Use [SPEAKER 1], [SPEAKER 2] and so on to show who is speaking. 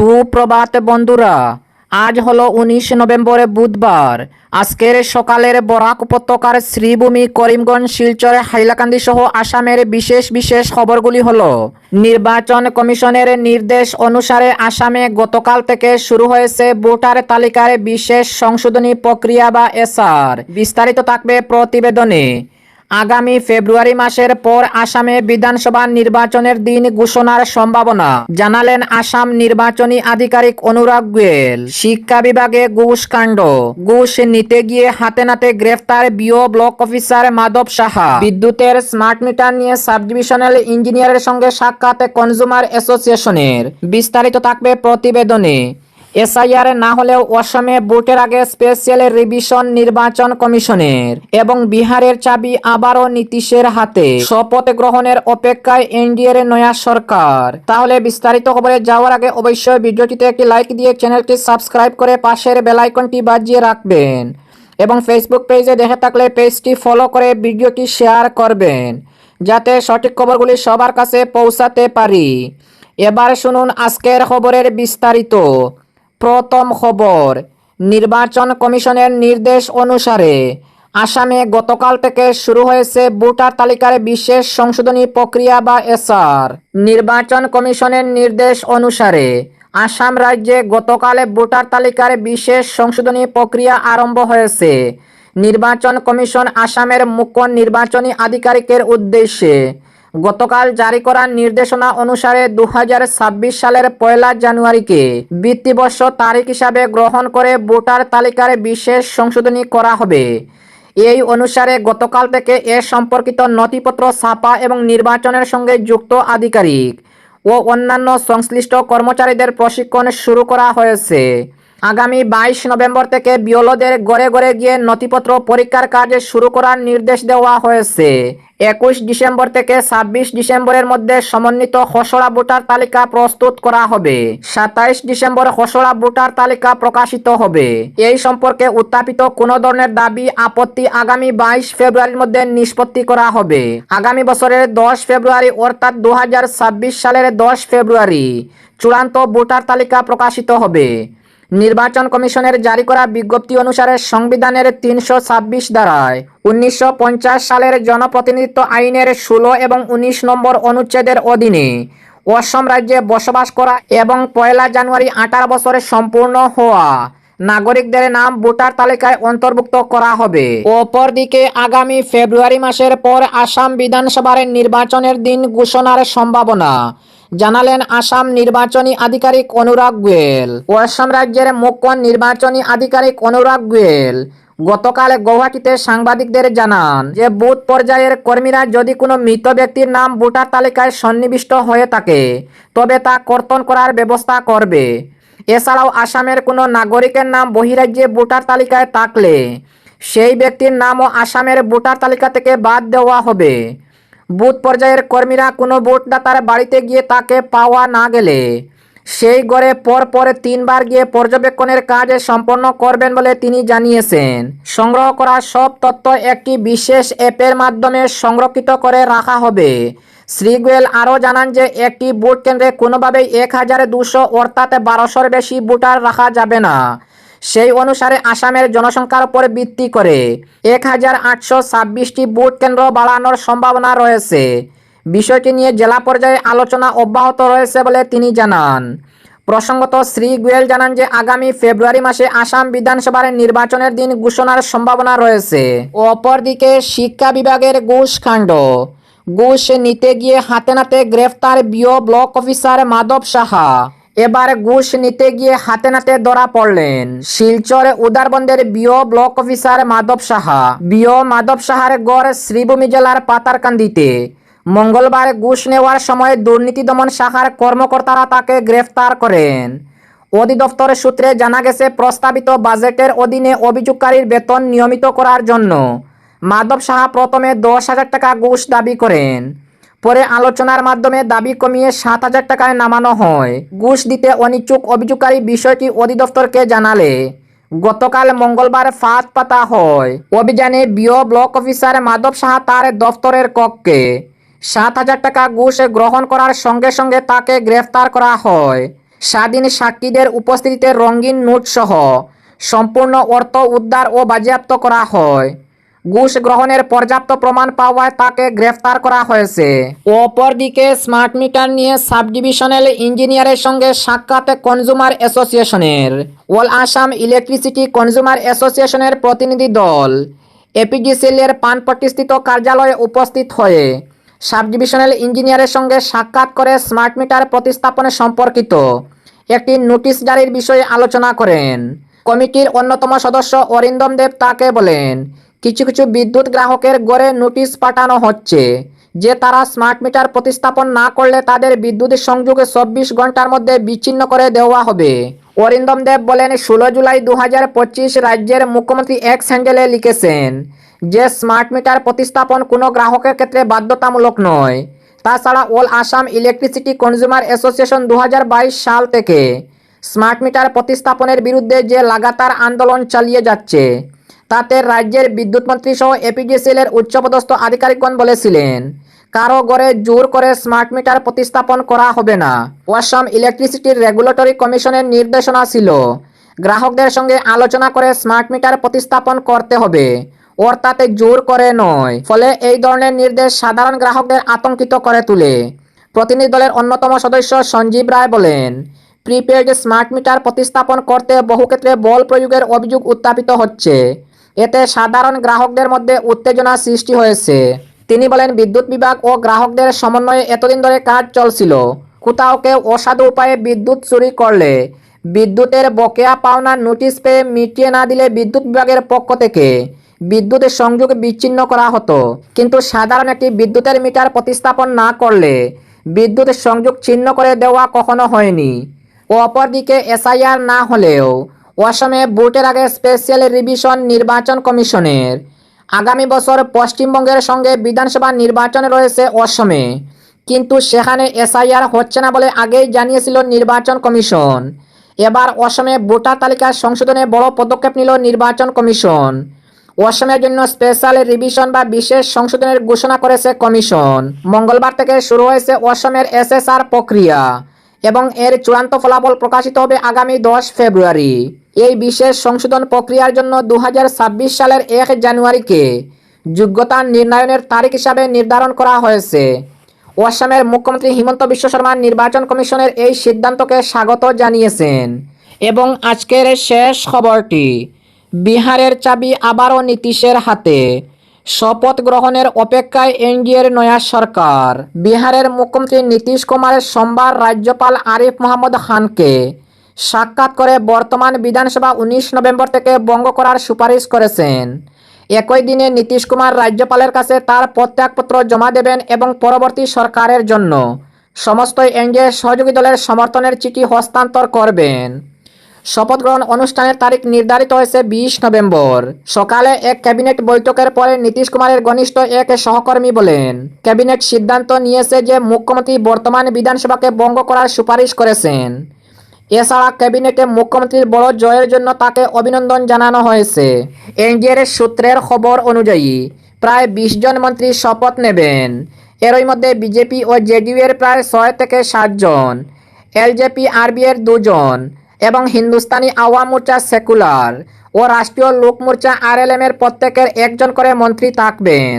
[SPEAKER 1] সুপ্রভাত বন্ধুরা, আজ হলো উনিশ নভেম্বরে বুধবার। আজকের সকালের বরাক উপত্যকার শ্রীভূমি করিমগঞ্জ, শিলচরে, হাইলাকান্দি সহ আসামের বিশেষ বিশেষ খবরগুলি হলো, নির্বাচন কমিশনের নির্দেশ অনুসারে আসামে গতকাল থেকে শুরু হয়েছে ভোটার তালিকার বিশেষ সংশোধনী প্রক্রিয়া বা এসআর। বিস্তারিত থাকবে প্রতিবেদনে। আগামী ফেব্রুয়ারি মাসের পর আসামে বিধানসভা নির্বাচনের দিন ঘোষণার সম্ভাবনা, জানালেন আসাম নির্বাচনী আধিকারিক অনুরাগ গোয়েল। শিক্ষা বিভাগে ঘুষ কাণ্ড, ঘুষ নিতে গিয়ে হাতে নাতে গ্রেফতার BO block officer Madhab Saha. বিদ্যুতের স্মার্ট মিটার নিয়ে সাব ডিভিশনাল ইঞ্জিনিয়ারের সঙ্গে সাক্ষাৎ কনজুমার অ্যাসোসিয়েশনের। বিস্তারিত থাকবে প্রতিবেদনে। এসআইআর না হলেও অসমে ভোটের আগে স্পেশাল রিভিশন নির্বাচন কমিশনের এবং বিহারের চাবি আবারও নীতিশের হাতে। শপথ গ্রহণের অপেক্ষায় এনডিএর নয়া সরকার। তাহলে বিস্তারিত খবরে যাওয়ার আগে অবশ্যই ভিডিওটিতে একটি লাইক দিয়ে চ্যানেলটি সাবস্ক্রাইব করে পাশের বেলাইকনটি বাজিয়ে রাখবেন এবং ফেসবুক পেজে দেখে থাকলে পেজটি ফলো করে ভিডিওটি শেয়ার করবেন, যাতে সঠিক খবরগুলি সবার কাছে পৌঁছাতে পারি। এবার শুনুন আজকের খবরের বিস্তারিত। প্রথম খবর, নির্বাচন কমিশনের নির্দেশ অনুসারে আসামে গতকাল থেকে শুরু হয়েছে ভোটার তালিকার বিশেষ সংশোধনী প্রক্রিয়া বা এসআর। নির্বাচন কমিশনের নির্দেশ অনুসারে আসাম রাজ্যে গতকালে ভোটার তালিকার বিশেষ সংশোধনী প্রক্রিয়া আরম্ভ হয়েছে। নির্বাচন কমিশন আসামের মুখ্য নির্বাচনী আধিকারিকের উদ্দেশ্যে গতকাল জারি করা নির্দেশনা অনুসারে দু হাজার ছাব্বিশ সালের পয়লা জানুয়ারিকে বৃত্তিবর্ষ তারিখ হিসাবে গ্রহণ করে ভোটার তালিকার বিশেষ সংশোধনী করা হবে। এই অনুসারে গতকাল থেকে এ সম্পর্কিত নথিপত্র ছাপা এবং নির্বাচনের সঙ্গে যুক্ত আধিকারিক ও অন্যান্য সংশ্লিষ্ট কর্মচারীদের প্রশিক্ষণ শুরু করা হয়েছে। আগামী বাইশ নভেম্বর থেকে বিওলদের গড়ে গড়ে গিয়ে নথিপত্র পরীক্ষার কাজ শুরু করার নির্দেশ দেওয়া হয়েছে। একুশ ডিসেম্বর থেকে ছাব্বিশ ডিসেম্বরের মধ্যে সমন্বিত খসড়া ভোটার তালিকা প্রস্তুত করা হবে। সাতাইশ ডিসেম্বর খসড়া ভোটার তালিকা প্রকাশিত হবে। এই সম্পর্কে উত্থাপিত কোনো ধরনের দাবি, আপত্তি আগামী বাইশ ফেব্রুয়ারির মধ্যে নিষ্পত্তি করা হবে। আগামী বছরের দশ ফেব্রুয়ারি অর্থাৎ দু হাজার ছাব্বিশ সালের দশ ফেব্রুয়ারি চূড়ান্ত ভোটার তালিকা প্রকাশিত হবে। নির্বাচন কমিশনের জারি করা বিজ্ঞপ্তি অনুসারে সংবিধানের তিনশো ছাব্বিশ ধারায় উনিশশো সালের জনপ্রতিনিধিত্ব আইনের ষোলো এবং উনিশ নম্বর অনুচ্ছেদের অধীনে অসম রাজ্যে বসবাস করা এবং পয়লা জানুয়ারি আঠারো বছরে সম্পূর্ণ হওয়া নাগরিকদের নাম ভোটার তালিকায় অন্তর্ভুক্ত করা হবে। অপরদিকে আগামী ফেব্রুয়ারি মাসের পর আসাম বিধানসভার নির্বাচনের দিন ঘোষণার সম্ভাবনা জানালেন আসাম নির্বাচনী আধিকারিক অনুরাগ গোয়েল অসম রাজ্যের মুখ্য নির্বাচনী আধিকারিক অনুরাগ গোয়েল। গতকাল গৌহাটিতে সাংবাদিকদের জানান যে, বুথ পর্যায়ের কর্মীরা যদি কোনো মৃত ব্যক্তির নাম ভোটার তালিকায় সন্নিবিষ্ট হয়ে থাকে, তবে তা কর্তন করার ব্যবস্থা করবে। এছাড়াও আসামের কোনো নাগরিকের নাম বহিরাজ্যে ভোটার তালিকায় থাকলে, সেই ব্যক্তির নামও আসামের ভোটার তালিকা থেকে বাদ দেওয়া হবে। বুথ পর্যায়ের কর্মীরা কোনো ভোটদাতার বাড়িতে গিয়ে তাকে পাওয়া না গেলে সেই গড়ে পর পরে তিনবার গিয়ে পর্যবেক্ষণের কাজ সম্পন্ন করবেন বলে তিনি জানিয়েছেন। সংগ্রহ করা সব তথ্য একটি বিশেষ অ্যাপের মাধ্যমে সংরক্ষিত করে রাখা হবে। শ্রী গোয়েল আরও জানান যে একটি ভোট কেন্দ্রে কোনোভাবেই এক হাজার দুশো অর্থাৎ বারোশোর বেশি ভোটার রাখা যাবে না। সেই অনুসারে আসামের জনসংখ্যার উপর ভিত্তি করে এক হাজার আটশো ছাব্বিশটি ভোট কেন্দ্র বাড়ানোর সম্ভাবনা রয়েছে। বিষয়টি নিয়ে জেলা পর্যায়ে আলোচনা অব্যাহত রয়েছে বলে তিনি জানান। প্রসঙ্গত শ্রী গোয়েল জানান যে আগামী ফেব্রুয়ারি মাসে আসাম বিধানসভার নির্বাচনের দিন ঘোষণার সম্ভাবনা রয়েছে। অপরদিকে শিক্ষা বিভাগের ঘুষ কাণ্ড। ঘুষ নিতে গিয়ে হাতে নাতে গ্রেফতার BO block officer Madhab Saha. এবার ঘুষ নিতে গিয়ে হাতে নাতে ধরা পড়লেন Silchar উদারবন্দের BO block officer Madhab Saha. BO Madhab সাহার গড় শ্রীভূমি জেলার পাতারকান্দিতে। মঙ্গলবার ঘুষ নেওয়ার সময় দুর্নীতি দমন শাখার কর্মকর্তারা তাকে গ্রেফতার করেন। অধিদপ্তরের সূত্রে জানা গেছে, প্রস্তাবিত বাজেটের অধীনে অভিযোগকারীর বেতন নিয়মিত করার জন্য মাধব সাহা প্রথমে দশ হাজার টাকা ঘুষ দাবি করেন। পরে আলোচনার মাধ্যমে দাবি কমিয়ে সাত হাজার টাকায় নামানো হয়। ঘুষ দিতে অনিচ্ছুক অভিযোগকারী বিষয়টি অধিদপ্তরকে জানালে গতকাল মঙ্গলবার ফাঁদ পাতা হয়। অভিযানে BO block officer Madhab Saha তার দফতরের কক্ষে সাত হাজার টাকা ঘুষ গ্রহণ করার সঙ্গে সঙ্গে তাকে গ্রেফতার করা হয়। স্বাধীন সাক্ষীদের উপস্থিতিতে রঙিন নোট সহ সম্পূর্ণ অর্থ উদ্ধার ও বাজেয়াপ্ত করা হয়। ঘুষ গ্রহণের পর্যাপ্ত প্রমাণ পাওয়ায় তাকে গ্রেফতার করা হয়েছে। অপরদিকে স্মার্ট মিটার নিয়ে সাব ডিভিশনাল ইঞ্জিনিয়ারের সঙ্গে সাক্ষাতে কনজুমার অ্যাসোসিয়েশনের, অল আসাম ইলেকট্রিসিটি কনজুমার অ্যাসোসিয়েশনের প্রতিনিধি দল, এপিডিসিএলের পানপট্টিস্থিত কার্যালয়ে উপস্থিত হয়ে সাব ডিভিশনাল ইঞ্জিনিয়ারের সঙ্গে সাক্ষাৎ করে স্মার্ট মিটার প্রতিস্থাপনে সম্পর্কিত একটি নোটিশ জারির বিষয়ে আলোচনা করেন। কমিটির অন্যতম সদস্য অরিন্দম দেব তাকে বলেন কিছু কিছু বিদ্যুৎ গ্রাহকের গড়ে নোটিশ পাঠানো হচ্ছে যে তারা স্মার্ট মিটার প্রতিস্থাপন না করলে তাদের বিদ্যুৎ সংযোগে চব্বিশ ঘণ্টার মধ্যে বিচ্ছিন্ন করে দেওয়া হবে। অরিন্দম দেব বলেন, ষোলো জুলাই দু হাজার পঁচিশ রাজ্যের মুখ্যমন্ত্রী এক স্যান্ডেলে লিখেছেন যে, স্মার্ট মিটার প্রতিস্থাপন কোনো গ্রাহকের ক্ষেত্রে বাধ্যতামূলক নয়। তাছাড়া all Assam electricity consumer association দু হাজার বাইশ সাল থেকে স্মার্ট মিটার প্রতিস্থাপনের বিরুদ্ধে যে লাগাতার আন্দোলন চালিয়ে যাচ্ছে তাতে রাজ্যের বিদ্যুৎ মন্ত্রী সহ এপিডিসিএল এর উচ্চপদস্থ আধিকারিকগণ বলেছিলেন কারও ঘরে জোর করে স্মার্ট মিটার প্রতিস্থাপন করা হবে না। অসম ইলেকট্রিসিটির রেগুলেটরি কমিশনের নির্দেশনা ছিল, গ্রাহকদের সঙ্গে আলোচনা করে স্মার্ট মিটার প্রতিস্থাপন করতে হবে অর্থাৎ জোর করে নয়। ফলে এই ধরনের নির্দেশ সাধারণ গ্রাহকদের আতঙ্কিত করে তোলে। প্রতিনিধি দলের অন্যতম সদস্য সঞ্জীব রায় বলেন প্রিপেড স্মার্ট মিটার প্রতিস্থাপন করতে বহু ক্ষেত্রে বল প্রয়োগের অভিযোগ উত্থাপিত হচ্ছে। এতে সাধারণ গ্রাহকদের মধ্যে উত্তেজনা সৃষ্টি হয়েছে। তিনি বলেন, বিদ্যুৎ বিভাগ ও গ্রাহকদের সমন্বয়ে এতদিন ধরে কাজ চলছিল। কোথাও কেউ অসাধু উপায়ে বিদ্যুৎ চুরি করলে বিদ্যুতের বকেয়া পাওনার নোটিশ পেয়ে মিটিয়ে না দিলে বিদ্যুৎ বিভাগের পক্ষ থেকে বিদ্যুতের সংযোগ বিচ্ছিন্ন করা হতো। কিন্তু সাধারণ একটি বিদ্যুতের মিটার প্রতিস্থাপন না করলে বিদ্যুতের সংযোগ ছিন্ন করে দেওয়া কখনো হয়নি। অপরদিকে এসআইআর না হলেও অসমে ভোটের আগে স্পেশাল রিভিশন নির্বাচন কমিশনের। আগামী বছর পশ্চিমবঙ্গের সঙ্গে বিধানসভা নির্বাচন রয়েছে অসমে কিন্তু সেখানে এসআইআর হচ্ছে না বলে আগেই জানিয়েছিল নির্বাচন কমিশন। এবার অসমে ভোটার তালিকা সংশোধনে বড় পদক্ষেপ নিল নির্বাচন কমিশন। অসমের জন্য স্পেশাল রিভিশন বা বিশেষ সংশোধনের ঘোষণা করেছে কমিশন। মঙ্গলবার থেকে শুরু হয়েছে অসমের এসএসআর প্রক্রিয়া। এবং এর চূড়ান্ত ফলাফল প্রকাশিত হবে আগামী দশ ফেব্রুয়ারি। এই বিশেষ সংশোধন প্রক্রিয়ার জন্য দু হাজার ছাব্বিশ সালের এক জানুয়ারিকে যোগ্যতা নির্ণয়নের তারিখ হিসাবে নির্ধারণ করা হয়েছে। অসমের মুখ্যমন্ত্রী হিমন্ত বিশ্ব শর্মা নির্বাচন কমিশনের এই সিদ্ধান্তকে স্বাগত জানিয়েছেন এবং আজকের শেষ খবরটি বিহারের চাবি আবারও নীতিশের হাতে। শপথ গ্রহণের অপেক্ষায় এনডিএর নয়া সরকার। বিহারের মুখ্যমন্ত্রী নীতিশ কুমারের সোমবার রাজ্যপাল আরিফ মোহাম্মদ খানকে সাক্ষাৎ করে বর্তমান বিধানসভা উনিশ নভেম্বর থেকে বঙ্গ করার সুপারিশ করেছেন। একই দিনে নীতিশ কুমার রাজ্যপালের কাছে তার প্রত্যাগপত্র জমা দেবেন এবং পরবর্তী সরকারের জন্য সমস্ত এনডিএ সহযোগী দলের সমর্থনের চিঠি হস্তান্তর করবেন। শপথ গ্রহণ অনুষ্ঠানের তারিখ নির্ধারিত হয়েছে বিশ নভেম্বর। সকালে এক ক্যাবিনেট বৈঠকের পরে নীতিশ কুমারের ঘনিষ্ঠ এক সহকর্মী বলেন, ক্যাবিনেট সিদ্ধান্ত নিয়েছে যে মুখ্যমন্ত্রী বর্তমান বিধানসভাকে ভঙ্গ করার সুপারিশ করেছেন। এছাড়া ক্যাবিনেটে মুখ্যমন্ত্রীর বড় জয়ের জন্য তাকে অভিনন্দন জানানো হয়েছে। এনডিএর সূত্রের খবর অনুযায়ী, প্রায় বিশ জন মন্ত্রী শপথ নেবেন। এরই মধ্যে বিজেপি ও জেডিইউ এর প্রায় ছয় থেকে সাতজন এলজেপি আরবি এর দুজন এবং হিন্দুস্তানি আওয়াম মোর্চা সেকুলার ও রাষ্ট্রীয় লোক মোর্চা আরএলএমের প্রত্যেকের একজন করে মন্ত্রী থাকবেন।